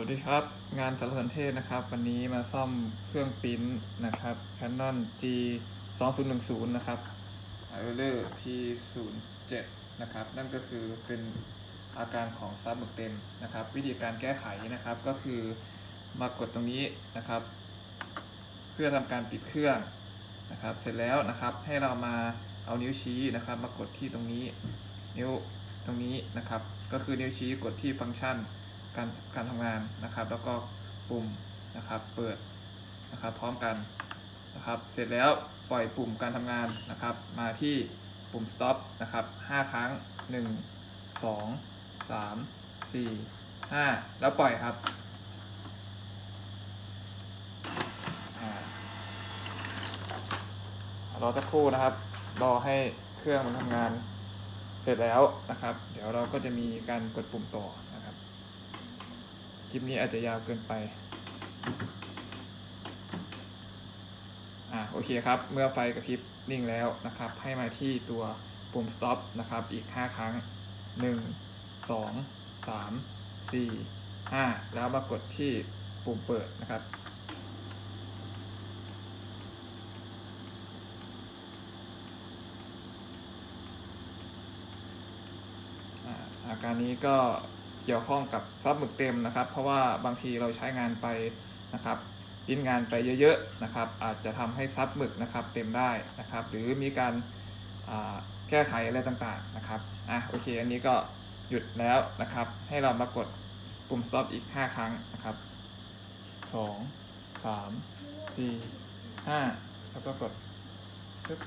วัสดีครับ งานสารสนเทศนะครับ วันนี้มาซ่อมเครื่องปริ้นนะครับ Canon G 2 0 1 0นะครับ i r e r P 0 7นะครับ นั่นก็คือเป็นอาการของซับหมึกเต็มนะครับ วิธีการแก้ไขนะครับก็คือมากดตรงนี้นะครับ เพื่อทำการปิดเครื่องนะครับ เสร็จแล้วนะครับให้เรามาเอานิ้วชี้นะครับ มากดที่ตรงนี้ นิ้วตรงนี้นะครับ ก็คือนิ้วชี้กดที่ฟังก์ชัน การการทำงานนะครับ แล้วก็ปุ่มนะครับ เปิดนะครับ พร้อมกันนะครับ เสร็จแล้วปล่อยปุ่มการทำงานนะครับ มาที่ปุ่ม stop นะครับ 5 ครั้ง 1 2 3 4 5 แล้วปล่อยครับรอสักครู่นะครับ รอให้เครื่องมันทำงานเสร็จแล้วนะครับ เดี๋ยวเราก็จะมีการกดปุ่มต่อ ลิปนี้อาจจะยาวเกินไป อ่าโอเคครับ เมื่อไฟกระพริบนิ่งแล้วนะครับ ให้มาที่ตัวปุ่ม stop นะครับ อีก 5 ครั้ง 1 2 3 4 5 แล้วมากดที่ปุ่มเปิดนะครับอ่าอาการนี้ก็ เกี่ยวข้องกับซับหมึกเต็มนะครับ เพราะว่าบางทีเราใช้งานไปนะครับดิ้นงานไปเยอะๆนะครับ อาจจะทำให้ซับหมึกนะครับเต็มได้นะครับ หรือมีการแก้ไขอะไรต่างๆนะครับอะโอเคอันนี้ก็หยุดแล้วนะครับ ให้เรามากดปุ่ม stop อีก 5 ครั้งนะครับ2 3 4 5แล้วก็กดปึ๊บ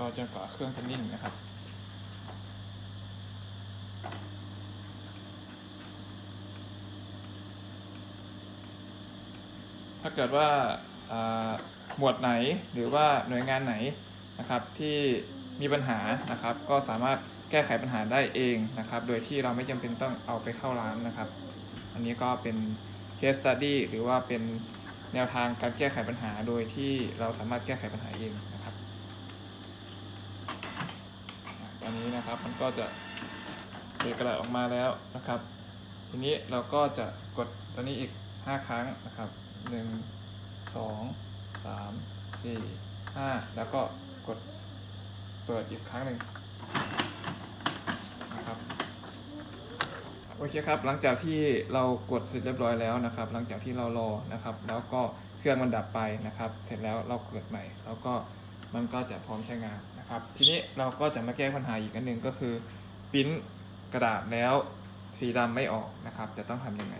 รอจนกว่าเครื่องจะนิ่งนะครับ ถ้าเกิดว่าหมวดไหนหรือว่าหน่วยงานไหนนะครับที่มีปัญหานะครับ ก็สามารถแก้ไขปัญหาได้เองนะครับ โดยที่เราไม่จำเป็นต้องเอาไปเข้าร้านนะครับ อันนี้ก็เป็น case study หรือว่าเป็นแนวทางการแก้ไขปัญหาโดยที่เราสามารถแก้ไขปัญหาเองนะครับ ตอนนี้นะครับ มันก็จะเอกระดาษออกมาแล้วนะครับ ทีนี้เราก็จะกดตัวนี้อีก 5 ครั้งนะครับ 1 2 3 4 5 แล้วก็กดเปิดอีกครั้งหนึ่งนะครับโอเคครับ หลังจากที่เรากดเสร็จเรียบร้อยแล้วนะครับ หลังจากที่เรารอนะครับ แล้วก็เครื่องมันดับไปนะครับ เสร็จแล้วเราเกิดใหม่แล้วก็ มันก็จะพร้อมใช้งานนะครับ ทีนี้เราก็จะมาแก้ปัญหาอีกอันหนึ่งก็คือ ปิ้นกระดาษแล้วสีดำไม่ออกนะครับ จะต้องทำยังไง